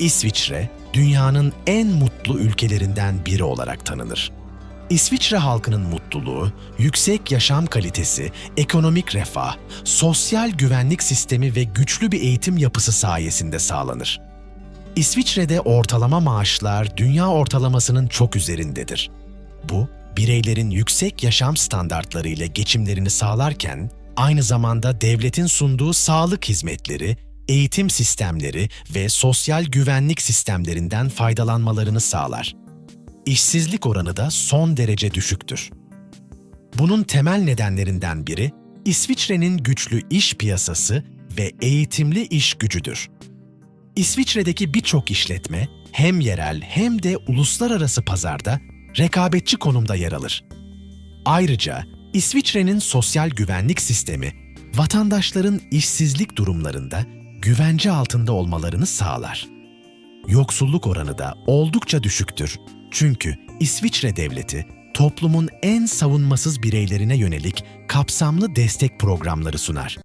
İsviçre, dünyanın en mutlu ülkelerinden biri olarak tanınır. İsviçre halkının mutluluğu, yüksek yaşam kalitesi, ekonomik refah, sosyal güvenlik sistemi ve güçlü bir eğitim yapısı sayesinde sağlanır. İsviçre'de ortalama maaşlar dünya ortalamasının çok üzerindedir. Bu, bireylerin yüksek yaşam standartları ile geçimlerini sağlarken, aynı zamanda devletin sunduğu sağlık hizmetleri, eğitim sistemleri ve sosyal güvenlik sistemlerinden faydalanmalarını sağlar. İşsizlik oranı da son derece düşüktür. Bunun temel nedenlerinden biri, İsviçre'nin güçlü iş piyasası ve eğitimli iş gücüdür. İsviçre'deki birçok işletme hem yerel hem de uluslararası pazarda rekabetçi konumda yer alır. Ayrıca İsviçre'nin sosyal güvenlik sistemi vatandaşların işsizlik durumlarında güvence altında olmalarını sağlar. Yoksulluk oranı da oldukça düşüktür. Çünkü İsviçre devleti toplumun en savunmasız bireylerine yönelik kapsamlı destek programları sunar.